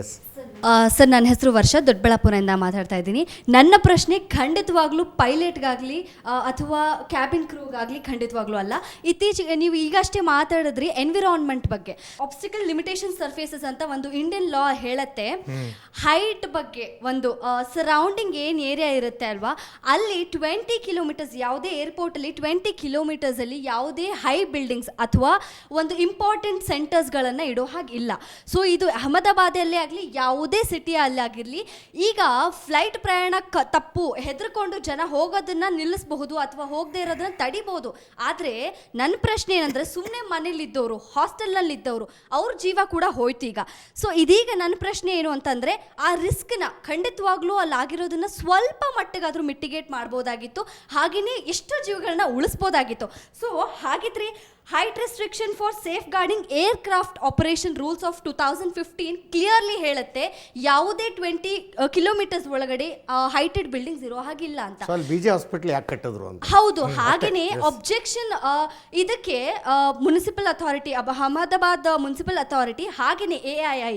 S sir ನನ್ನ ಹೆಸರು ವರ್ಷ ದೊಡ್ಡಬಳ್ಳಾಪುರದಿಂದ ಮಾತಾಡ್ತಾ ಇದ್ದೀನಿ. ನನ್ನ ಪ್ರಶ್ನೆ ಖಂಡಿತವಾಗ್ಲೂ ಪೈಲಟ್ಗಾಗಲಿ ಅಥವಾ ಕ್ಯಾಬಿನ್ ಕ್ರೂಗಾಗಲಿ ಖಂಡಿತವಾಗ್ಲೂ ಅಲ್ಲ. ಇತ್ತೀಚೆಗೆ ನೀವು ಈಗಷ್ಟೇ ಮಾತಾಡಿದ್ರಿ ಎನ್ವಿರಾನ್ಮೆಂಟ್ ಬಗ್ಗೆ. ಆಬ್ಸ್ಟಿಕಲ್ ಲಿಮಿಟೇಷನ್ ಸರ್ಫೇಸಸ್ ಅಂತ ಒಂದು ಇಂಡಿಯನ್ ಲಾ ಹೇಳತ್ತೆ. ಹೈಟ್ ಬಗ್ಗೆ ಒಂದು ಸರೌಂಡಿಂಗ್ ಏನು ಏರಿಯಾ ಇರುತ್ತೆ ಅಲ್ವಾ? ಅಲ್ಲಿ ಟ್ವೆಂಟಿ ಕಿಲೋಮೀಟರ್ಸ್ ಯಾವುದೇ ಏರ್ಪೋರ್ಟಲ್ಲಿ ಟ್ವೆಂಟಿ ಕಿಲೋಮೀಟರ್ಸಲ್ಲಿ ಯಾವುದೇ ಹೈ ಬಿಲ್ಡಿಂಗ್ಸ್ ಅಥವಾ ಒಂದು ಇಂಪಾರ್ಟೆಂಟ್ ಸೆಂಟರ್ಸ್ಗಳನ್ನು ಇಡೋ ಹಾಗಿಲ್ಲ. ಸೊ ಇದು ಅಹಮದಾಬಾದಲ್ಲೇ ಆಗಲಿ, ಯಾವುದೇ ಸಿಟಿ ಆಗಿರಲಿ ಈಗ ಫ್ಲೈಟ್ ಪ್ರಯಾಣ ತಪ್ಪು, ಹೆದರ್ಕೊಂಡು ಜನ ಹೋಗೋದನ್ನ ನಿಲ್ಲಿಸಬಹುದು ಅಥವಾ ಹೋಗದೇ ಇರೋದನ್ನ ತಡಿಬೋದು ಆದರೆ ನನ್ನ ಪ್ರಶ್ನೆ ಏನಂದ್ರೆ ಸುಮ್ಮನೆ ಮನೇಲಿದ್ದವರು, ಹಾಸ್ಟೆಲ್ನಲ್ಲಿದ್ದವರು, ಅವ್ರ ಜೀವ ಕೂಡ ಹೋಯ್ತು ಈಗ. ಸೊ ಇದೀಗ ನನ್ನ ಪ್ರಶ್ನೆ ಏನು ಅಂತಂದರೆ, ಆ ರಿಸ್ಕ್ನ ಖಂಡಿತವಾಗ್ಲೂ ಅಲ್ಲಿ ಆಗಿರೋದನ್ನ ಸ್ವಲ್ಪ ಮಟ್ಟಿಗಾದರೂ ಮಿಟಿಗೇಟ್ ಮಾಡ್ಬೋದಾಗಿತ್ತು ಹಾಗೆಯೇ ಎಷ್ಟು ಜೀವಗಳನ್ನ ಉಳಿಸ್ಬೋದಾಗಿತ್ತು. ಸೊ ಹಾಗಿದ್ರೆ height restriction for safeguarding aircraft operation rules of two thousand fifteen clearly ಹೇಳುತ್ತೆ. ಯಾವುದೇ ಟ್ವೆಂಟಿ ಕಿಲೋಮೀಟರ್ಸ್ ಒಳಗಡೆ ಹೈಟೆಡ್ ಬಿಲ್ಡಿಂಗ್ಸ್ ಇರೋ ಹಾಗಿಲ್ಲ ಅಂತ. ಸೊ ಹಾಸ್ಪಿಟಲ್ ಯಾಕೆ ಕಟ್ಟಿದ್ರು ಅಂತ? ಹೌದು ಹಾಗೇನೆ ಅಬ್ಜೆಕ್ಷನ್ ಇದಕ್ಕೆ municipal authority Ahmedabad municipal authority ಹಾಗೇನೆ A I I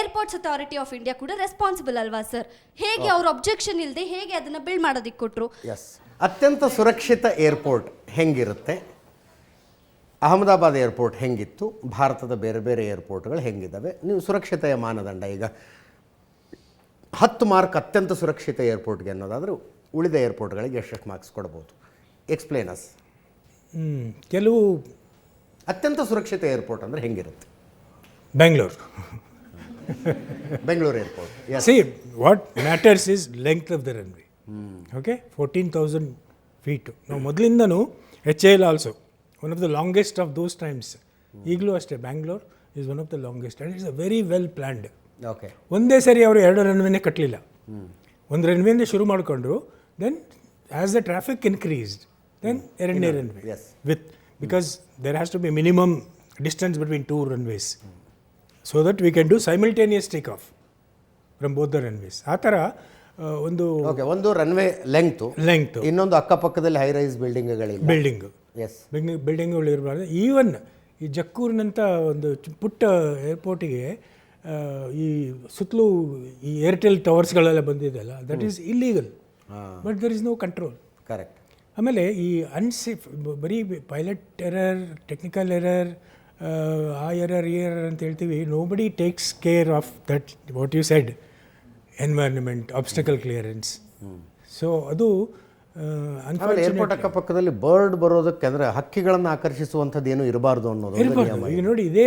airports authority of India ಕೂಡ ರೆಸ್ಪಾನ್ಸಿಬಲ್ ಅಲ್ವಾ ಸರ್ ಹೇಗೆ ಅವ್ರ ಅಬ್ಜೆಕ್ಷನ್ ಇಲ್ಲದೆ ಹೇಗೆ ಅದನ್ನ ಬಿಲ್ಡ್ ಮಾಡೋದಿಕ್ಕೆ ಕೊಟ್ಟರು ಎಸ್ ಅತ್ಯಂತ ಸುರಕ್ಷಿತ ಏರ್ಪೋರ್ಟ್ ಹೆಂಗಿರುತ್ತೆ? ಅಹಮದಾಬಾದ್ ಏರ್ಪೋರ್ಟ್ ಹೆಂಗಿತ್ತು? ಭಾರತದ ಬೇರೆ ಬೇರೆ ಏರ್ಪೋರ್ಟ್ಗಳು ಹೆಂಗಿದ್ದಾವೆ ನೀವು ಸುರಕ್ಷತೆಯ ಮಾನದಂಡ. ಈಗ ಹತ್ತು ಮಾರ್ಕ್ ಅತ್ಯಂತ ಸುರಕ್ಷಿತ ಏರ್ಪೋರ್ಟ್ಗೆ ಅನ್ನೋದಾದರೂ ಉಳಿದ ಏರ್ಪೋರ್ಟ್ಗಳಿಗೆ ಎಷ್ಟೆಷ್ಟು ಮಾರ್ಕ್ಸ್ ಕೊಡ್ಬೋದು? ಎಕ್ಸ್ಪ್ಲೇನಸ್. ಕೆಲವು ಅತ್ಯಂತ ಸುರಕ್ಷಿತ ಏರ್ಪೋರ್ಟ್ ಅಂದರೆ ಹೆಂಗಿರುತ್ತೆ? Bengaluru. Bengaluru airport. Yes see what matters is length of the runway okay fourteen thousand feet ನಾವು ಮೊದಲಿಂದನೂ H L also one of the longest of those times ಈಗಲೂ ಅಷ್ಟೇ Bangalore is one of the longest and it's a very well planned okay ಒಂದೇ ಸರಿ ಅವರು ಎರಡು ರನ್ವೇನೇ ಕಟ್ಟಲಿಲ್ಲ ಒಂದು ರನ್ವೇಯಿಂದ ಶುರು ಮಾಡಿಕೊಂಡ್ರು then as the traffic increased then ಎರಡನೇ runway yes. With because there has to be minimum distance between two runways so that we can do simultaneous take off from both the runways ಆ ಥರ ಒಂದು okay ಒಂದು runway length length ಇನ್ನೊಂದು ಅಕ್ಕಪಕ್ಕದಲ್ಲಿ high rise ಬಿಲ್ಡಿಂಗ್ಗಳಿವೆ building ಎಸ್ building ಬಿಲ್ಡಿಂಗ್ಗಳು ಇರಬಾರ್ದು. ಈವನ್ ಈ ಜಕ್ಕೂರಿನಂಥ ಒಂದು ಪುಟ್ಟ ಏರ್ಪೋರ್ಟಿಗೆ ಈ ಸುತ್ತಲೂ ಈ ಏರ್ಟೆಲ್ ಟವರ್ಸ್ಗಳೆಲ್ಲ ಬಂದಿದೆಯಲ್ಲ that is illegal but there is no control correct ಆಮೇಲೆ ಈ ಅನ್ಸೇಫ್ ಬರೀ ಪೈಲಟ್ ಎರರ್ ಟೆಕ್ನಿಕಲ್ ಎರರ್ ಆ ಎರರ್ ಈ ಎರರ್ ಅಂತ ಹೇಳ್ತೀವಿ. Nobody takes care of that what you said environment obstacle clearance so ಅದು ಆಮೇಲೆ ಏರ್ಪೋರ್ಟ್ ಅಕ್ಕಪಕ್ಕದಲ್ಲಿ ಬರ್ಡ್ ಬರೋದಕ್ಕೆ ಅಂದರೆ ಹಕ್ಕಿಗಳನ್ನು ಆಕರ್ಷಿಸುವಂಥದ್ದು ಏನು ಇರಬಾರ್ದು ಅನ್ನೋದು. ಇರಬಾರ್ದು. ಈಗ ನೋಡಿ ಇದೇ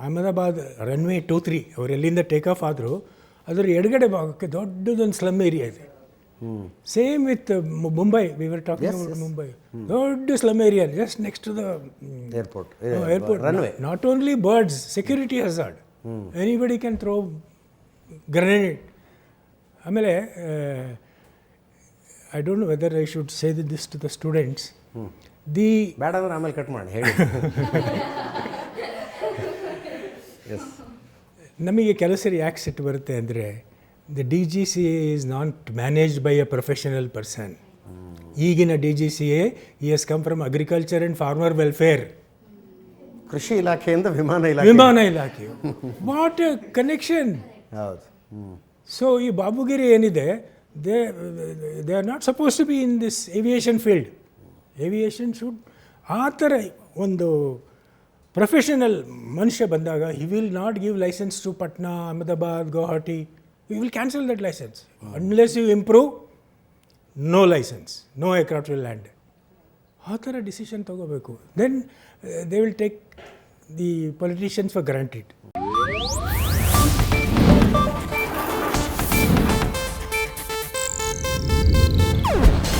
ಅಹಮದಾಬಾದ್ ರನ್ವೇ ಟೂ ತ್ರೀ ಅವ್ರು ಎಲ್ಲಿಂದ ಟೇಕ್ ಆಫ್ ಆದರೂ ಅದರ ಎಡಗಡೆ ಭಾಗಕ್ಕೆ ದೊಡ್ಡದೊಂದು ಸ್ಲಮ್ ಏರಿಯಾ ಇದೆ. Same with Mumbai we were talking about Mumbai ದೊಡ್ಡ slum area just next to the airport airport runway not only birds security hazard anybody can throw grenade ಆಮೇಲೆ I don't know whether I should say this to the students the ಬೇಡ ಅಂದ್ರೆ ಆಮೇಲೆ cut ಮಾಡಿ ಹೇಳಿ. S ನಮಗೆ ಕೆಲಸ ಯಾಕೆ ಸಿಟ್ಟು ಬರುತ್ತೆ ಅಂದರೆ the D G C A is not managed by a professional person ಈಗಿನ D G C A is come from agriculture and farmer welfare ಕೃಷಿ ಇಲಾಖೆಯಿಂದ ವಿಮಾನ ಇಲಾಖೆ. ವಿಮಾನ ಇಲಾಖೆ. ವಾಟ್ ಎ ಕನೆಕ್ಷನ್ ಹೌದು. ಸೊ ಈ ಬಾಬುಗಿರಿ ಏನಿದೆ they they are not supposed to be in this aviation field. Aviation should ಆ ಥರ ಒಂದು ಪ್ರೊಫೆಷನಲ್ ಮನುಷ್ಯ ಬಂದಾಗ he will not give license to Patna Ahmedabad Gauhati you will cancel that license unless you improve no license no aircraft will land ಆ ಥರ decision ತಗೋಬೇಕು. Then they will take the politicians for granted